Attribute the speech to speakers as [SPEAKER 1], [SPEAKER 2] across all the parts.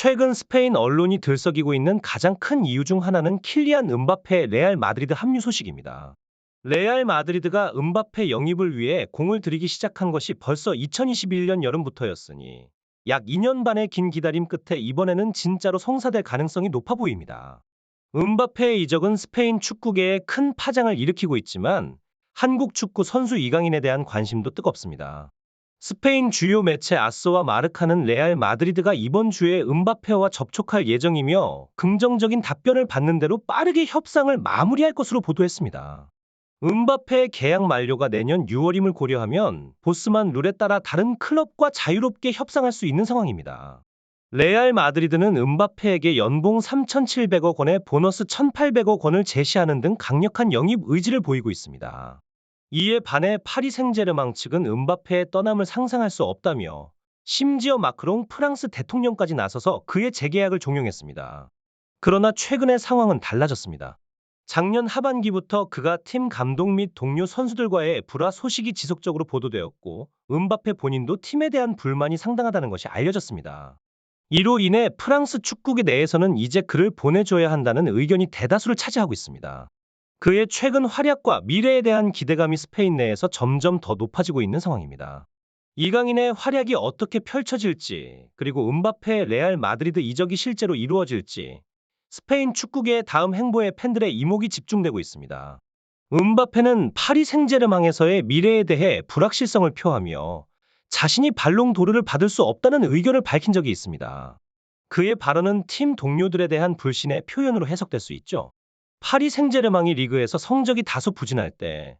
[SPEAKER 1] 최근 스페인 언론이 들썩이고 있는 가장 큰 이유 중 하나는 킬리안 음바페 레알 마드리드 합류 소식입니다. 레알 마드리드가 음바페 영입을 위해 공을 들이기 시작한 것이 벌써 2021년 여름부터였으니 약 2년 반의 긴 기다림 끝에 이번에는 진짜로 성사될 가능성이 높아 보입니다. 음바페의 이적은 스페인 축구계에 큰 파장을 일으키고 있지만 한국 축구 선수 이강인에 대한 관심도 뜨겁습니다. 스페인 주요 매체 아스와 마르카는 레알 마드리드가 이번 주에 음바페와 접촉할 예정이며 긍정적인 답변을 받는 대로 빠르게 협상을 마무리할 것으로 보도했습니다. 음바페의 계약 만료가 내년 6월임을 고려하면 보스만 룰에 따라 다른 클럽과 자유롭게 협상할 수 있는 상황입니다. 레알 마드리드는 음바페에게 연봉 3,700억 원에 보너스 1,800억 원을 제시하는 등 강력한 영입 의지를 보이고 있습니다. 이에 반해 파리 생제르맹 측은 음바페의 떠남을 상상할 수 없다며 심지어 마크롱 프랑스 대통령까지 나서서 그의 재계약을 종용했습니다. 그러나 최근의 상황은 달라졌습니다. 작년 하반기부터 그가 팀 감독 및 동료 선수들과의 불화 소식이 지속적으로 보도되었고 음바페 본인도 팀에 대한 불만이 상당하다는 것이 알려졌습니다. 이로 인해 프랑스 축구계 내에서는 이제 그를 보내줘야 한다는 의견이 대다수를 차지하고 있습니다. 그의 최근 활약과 미래에 대한 기대감이 스페인 내에서 점점 더 높아지고 있는 상황입니다. 이강인의 활약이 어떻게 펼쳐질지, 그리고 음바페의 레알 마드리드 이적이 실제로 이루어질지, 스페인 축구계의 다음 행보에 팬들의 이목이 집중되고 있습니다. 음바페는 파리 생제르맹에서의 미래에 대해 불확실성을 표하며 자신이 발롱 도르를 받을 수 없다는 의견을 밝힌 적이 있습니다. 그의 발언은 팀 동료들에 대한 불신의 표현으로 해석될 수 있죠. 파리 생제르맹이 리그에서 성적이 다소 부진할 때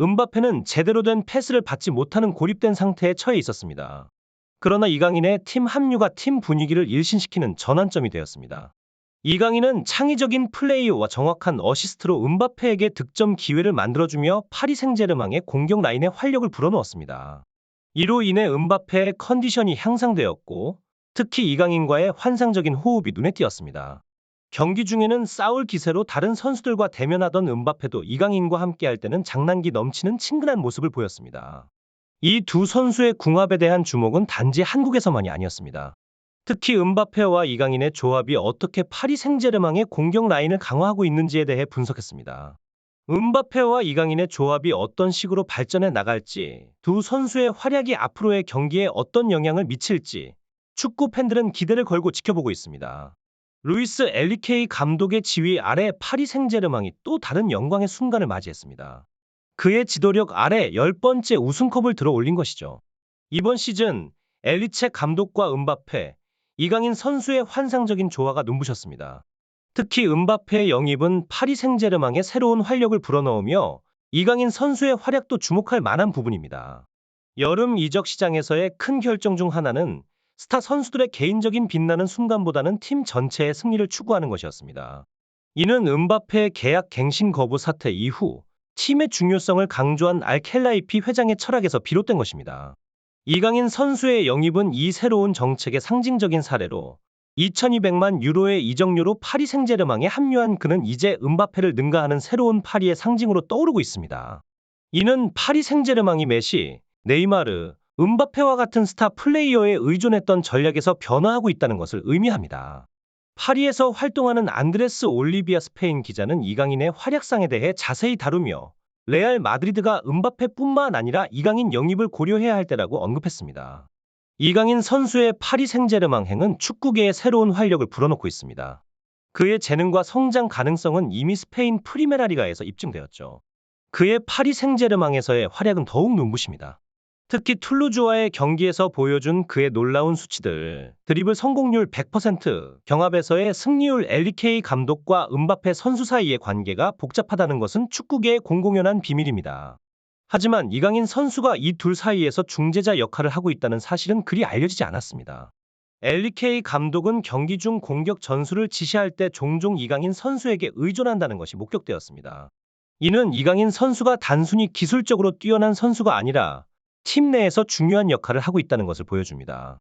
[SPEAKER 1] 음바페는 제대로 된 패스를 받지 못하는 고립된 상태에 처해 있었습니다. 그러나 이강인의 팀 합류가 팀 분위기를 일신시키는 전환점이 되었습니다. 이강인은 창의적인 플레이와 정확한 어시스트로 음바페에게 득점 기회를 만들어주며 파리 생제르맹의 공격 라인에 활력을 불어넣었습니다. 이로 인해 음바페의 컨디션이 향상되었고 특히 이강인과의 환상적인 호흡이 눈에 띄었습니다. 경기 중에는 싸울 기세로 다른 선수들과 대면하던 음바페도 이강인과 함께할 때는 장난기 넘치는 친근한 모습을 보였습니다. 이 두 선수의 궁합에 대한 주목은 단지 한국에서만이 아니었습니다. 특히 음바페와 이강인의 조합이 어떻게 파리 생제르맹의 공격 라인을 강화하고 있는지에 대해 분석했습니다. 음바페와 이강인의 조합이 어떤 식으로 발전해 나갈지, 두 선수의 활약이 앞으로의 경기에 어떤 영향을 미칠지 축구 팬들은 기대를 걸고 지켜보고 있습니다. 루이스 엘리케이 감독의 지휘 아래 파리 생제르맹이 또 다른 영광의 순간을 맞이했습니다. 그의 지도력 아래 열 번째 우승컵을 들어 올린 것이죠. 이번 시즌 엘리체 감독과 음바페, 이강인 선수의 환상적인 조화가 눈부셨습니다. 특히 음바페의 영입은 파리 생제르맹의 새로운 활력을 불어넣으며 이강인 선수의 활약도 주목할 만한 부분입니다. 여름 이적 시장에서의 큰 결정 중 하나는 스타 선수들의 개인적인 빛나는 순간보다는 팀 전체의 승리를 추구하는 것이었습니다. 이는 음바페의 계약 갱신 거부 사태 이후 팀의 중요성을 강조한 알켈라이피 회장의 철학에서 비롯된 것입니다. 이강인 선수의 영입은 이 새로운 정책의 상징적인 사례로 2200만 유로의 이적료로 파리 생제르맹에 합류한 그는 이제 음바페를 능가하는 새로운 파리의 상징으로 떠오르고 있습니다. 이는 파리 생제르맹이 메시, 네이마르, 음바페와 같은 스타 플레이어에 의존했던 전략에서 변화하고 있다는 것을 의미합니다. 파리에서 활동하는 안드레스 올리비아 스페인 기자는 이강인의 활약상에 대해 자세히 다루며 레알 마드리드가 음바페뿐만 아니라 이강인 영입을 고려해야 할 때라고 언급했습니다. 이강인 선수의 파리 생제르맹 행은 축구계에 새로운 활력을 불어넣고 있습니다. 그의 재능과 성장 가능성은 이미 스페인 프리메라리가에서 입증되었죠. 그의 파리 생제르맹에서의 활약은 더욱 눈부십니다. 특히 툴루즈와의 경기에서 보여준 그의 놀라운 수치들, 드리블 성공률 100%, 경합에서의 승리율 엘리케이 감독과 음바페 선수 사이의 관계가 복잡하다는 것은 축구계의 공공연한 비밀입니다. 하지만 이강인 선수가 이 둘 사이에서 중재자 역할을 하고 있다는 사실은 그리 알려지지 않았습니다. 엘리케이 감독은 경기 중 공격 전술을 지시할 때 종종 이강인 선수에게 의존한다는 것이 목격되었습니다. 이는 이강인 선수가 단순히 기술적으로 뛰어난 선수가 아니라 팀 내에서 중요한 역할을 하고 있다는 것을 보여줍니다.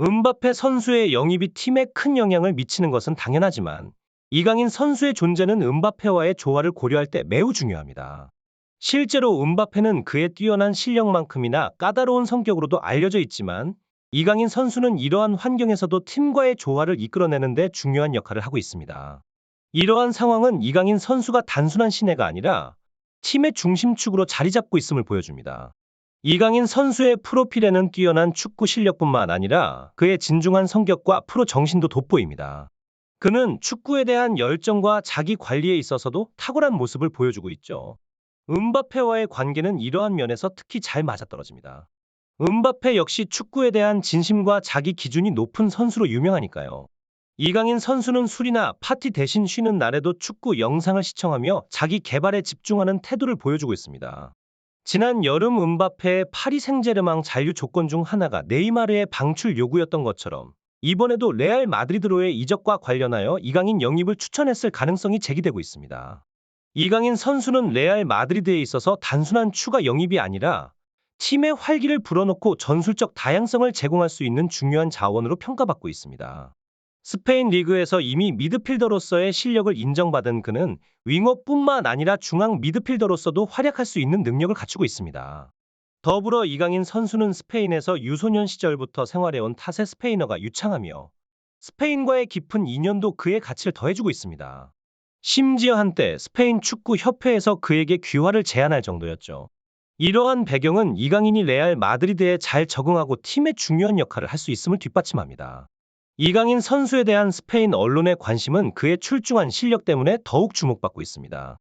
[SPEAKER 1] 음바페 선수의 영입이 팀에 큰 영향을 미치는 것은 당연하지만 이강인 선수의 존재는 음바페와의 조화를 고려할 때 매우 중요합니다. 실제로 음바페는 그의 뛰어난 실력만큼이나 까다로운 성격으로도 알려져 있지만 이강인 선수는 이러한 환경에서도 팀과의 조화를 이끌어내는 데 중요한 역할을 하고 있습니다. 이러한 상황은 이강인 선수가 단순한 신예가 아니라 팀의 중심축으로 자리 잡고 있음을 보여줍니다. 이강인 선수의 프로필에는 뛰어난 축구 실력뿐만 아니라 그의 진중한 성격과 프로 정신도 돋보입니다. 그는 축구에 대한 열정과 자기 관리에 있어서도 탁월한 모습을 보여주고 있죠. 음바페와의 관계는 이러한 면에서 특히 잘 맞아떨어집니다. 음바페 역시 축구에 대한 진심과 자기 기준이 높은 선수로 유명하니까요. 이강인 선수는 술이나 파티 대신 쉬는 날에도 축구 영상을 시청하며 자기 개발에 집중하는 태도를 보여주고 있습니다. 지난 여름 음바페의 파리 생제르맹 잔류 조건 중 하나가 네이마르의 방출 요구였던 것처럼 이번에도 레알 마드리드로의 이적과 관련하여 이강인 영입을 추천했을 가능성이 제기되고 있습니다. 이강인 선수는 레알 마드리드에 있어서 단순한 추가 영입이 아니라 팀의 활기를 불어넣고 전술적 다양성을 제공할 수 있는 중요한 자원으로 평가받고 있습니다. 스페인 리그에서 이미 미드필더로서의 실력을 인정받은 그는 윙어뿐만 아니라 중앙 미드필더로서도 활약할 수 있는 능력을 갖추고 있습니다. 더불어 이강인 선수는 스페인에서 유소년 시절부터 생활해온 탓에 스페인어가 유창하며 스페인과의 깊은 인연도 그의 가치를 더해주고 있습니다. 심지어 한때 스페인 축구 협회에서 그에게 귀화를 제안할 정도였죠. 이러한 배경은 이강인이 레알 마드리드에 잘 적응하고 팀의 중요한 역할을 할 수 있음을 뒷받침합니다. 이강인 선수에 대한 스페인 언론의 관심은 그의 출중한 실력 때문에 더욱 주목받고 있습니다.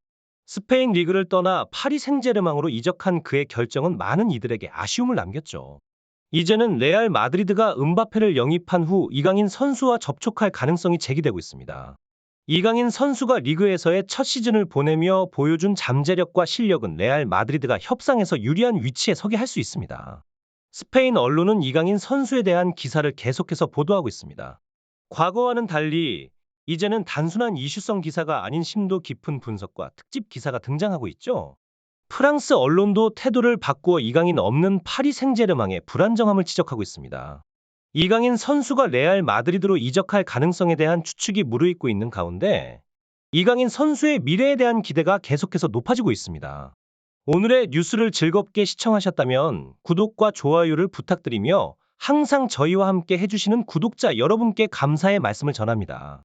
[SPEAKER 1] 스페인 리그를 떠나 파리 생제르맹으로 이적한 그의 결정은 많은 이들에게 아쉬움을 남겼죠. 이제는 레알 마드리드가 음바페를 영입한 후 이강인 선수와 접촉할 가능성이 제기되고 있습니다. 이강인 선수가 리그에서의 첫 시즌을 보내며 보여준 잠재력과 실력은 레알 마드리드가 협상에서 유리한 위치에 서게 할 수 있습니다. 스페인 언론은 이강인 선수에 대한 기사를 계속해서 보도하고 있습니다. 과거와는 달리 이제는 단순한 이슈성 기사가 아닌 심도 깊은 분석과 특집 기사가 등장하고 있죠. 프랑스 언론도 태도를 바꾸어 이강인 없는 파리 생제르맹의 불안정함을 지적하고 있습니다. 이강인 선수가 레알 마드리드로 이적할 가능성에 대한 추측이 무르익고 있는 가운데 이강인 선수의 미래에 대한 기대가 계속해서 높아지고 있습니다. 오늘의 뉴스를 즐겁게 시청하셨다면 구독과 좋아요를 부탁드리며 항상 저희와 함께 해주시는 구독자 여러분께 감사의 말씀을 전합니다.